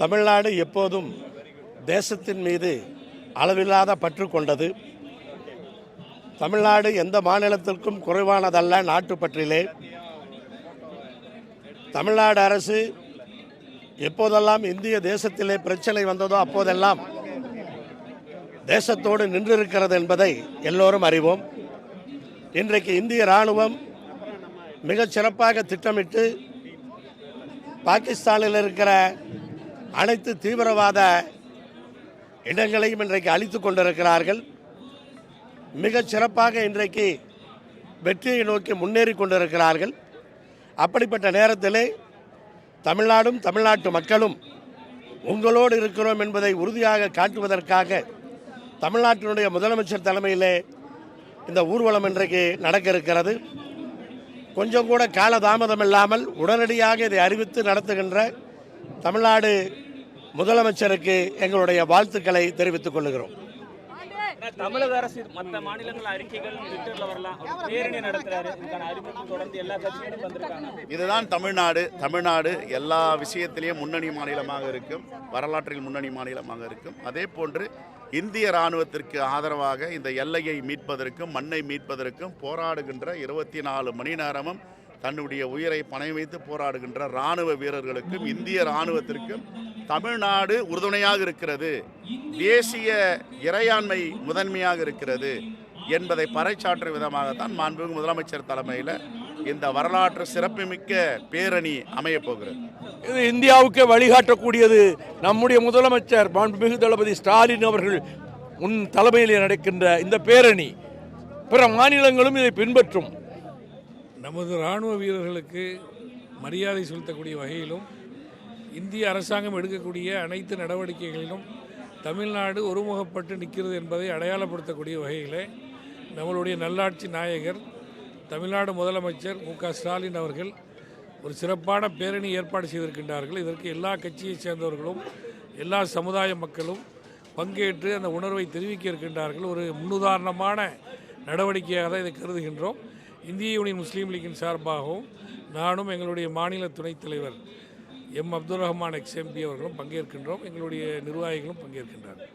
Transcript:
தமிழ்நாடு எப்போதும் தேசத்தின் மீது அளவில்லாத பற்று கொண்டது. தமிழ்நாடு எந்த மாநிலத்திற்கும் குறைவானதல்ல நாட்டுப்பற்றிலே. தமிழ்நாடு அரசு எப்போதெல்லாம் இந்திய தேசத்திலே பிரச்சனை வந்ததோ அப்போதெல்லாம் தேசத்தோடு நின்றிருக்கிறது என்பதை எல்லோரும் அறிவோம். இன்றைக்கு இந்திய ராணுவம் மிகச் சிறப்பாக திட்டமிட்டு பாகிஸ்தானில் இருக்கிற அனைத்து தீவிரவாத இடங்களையும் இன்றைக்கு அழித்து கொண்டிருக்கிறார்கள். மிகச் சிறப்பாக இன்றைக்கு வெற்றியை நோக்கி முன்னேறி கொண்டிருக்கிறார்கள். அப்படிப்பட்ட நேரத்திலே தமிழ்நாடும் தமிழ்நாட்டு மக்களும் உங்களோடு இருக்கிறோம் என்பதை உறுதியாக காட்டுவதற்காக தமிழ்நாட்டினுடைய முதலமைச்சர் தலைமையிலே இந்த ஊர்வலம் இன்றைக்கு நடக்க இருக்கிறது கொஞ்சம் கூட காலதாமதம் இல்லாமல் உடனடியாக இதை அறிவித்து நடத்துகின்ற தமிழ்நாடு முதலமைச்சருக்கு எங்களுடைய வாழ்த்துக்களை தெரிவித்துக் கொள்கிறோம். தமிழக அரசு மத்த மாநிலங்கள் அறிக்கைகள் ட்விட்டர்ல வரலாம். பேரணி நடத்துறாரு. இதுக்கான அறிவிப்பு தொடர்ந்து எல்லா கட்சிகளும் வந்திருக்காங்க. இதுதான் தமிழ்நாடு. தமிழ்நாடு எல்லா விஷயத்திலையும் முன்னணி மாநிலமாக இருக்கும். வரலாற்றில் முன்னணி மாநிலமாக இருக்கும். அதே போன்று இந்திய இராணுவத்திற்கு ஆதரவாக இந்த எல்லையை மீட்பதற்கும் மண்ணை மீட்பதற்கும் போராடுகின்ற இருபத்தி நாலு மணி நேரமும் தன்னுடைய உயிரை பணை வைத்து போராடுகின்ற இராணுவ வீரர்களுக்கும் இந்திய இராணுவத்திற்கும் தமிழ்நாடு உறுதுணையாக இருக்கிறது. தேசிய இறையாண்மை முதன்மையாக இருக்கிறது என்பதை பறைச்சாற்றும் விதமாகத்தான் மாண்புமிகு முதலமைச்சர் தலைமையில் இந்த வரலாற்று சிறப்புமிக்க பேரணி அமையப்போகிறது இது இந்தியாவுக்கு வழிகாட்டக்கூடியது நம்முடைய முதலமைச்சர் மாண்புமிகு தளபதி ஸ்டாலின் அவர்கள் முன் தலைமையில் நடக்கின்ற இந்த பேரணி. பிற மாநிலங்களும் இதை பின்பற்றும். நமது இராணுவ வீரர்களுக்கு மரியாதை செலுத்தக்கூடிய வகையிலும் இந்திய அரசாங்கம் எடுக்கக்கூடிய அனைத்து நடவடிக்கைகளிலும் தமிழ்நாடு ஒருமுகப்பட்டு நிற்கிறது என்பதை அடையாளப்படுத்தக்கூடிய வகையில் நம்மளுடைய நல்லாட்சி நாயகர் தமிழ்நாடு முதலமைச்சர் மு க ஸ்டாலின் அவர்கள் ஒரு சிறப்பான பேரணி ஏற்பாடு செய்திருக்கின்றார்கள். இதற்கு எல்லா கட்சியைச் சேர்ந்தவர்களும் எல்லா சமுதாய மக்களும் பங்கேற்று அந்த உணர்வை தெரிவிக்க இருக்கின்றார்கள். ஒரு முன்னுதாரணமான நடவடிக்கையாக தான் இதை கருதுகின்றோம். இந்திய யூனியன் முஸ்லீம் லீக்கின் சார்பாகவும் நானும் எங்களுடைய மாநில துணைத் தலைவர் எம் அப்துல் ரஹ்மான் எக்ஸ்எம்பி அவர்களும் பங்கேற்கின்றோம். எங்களுடைய நிர்வாகிகளும் பங்கேற்கின்றார்கள்.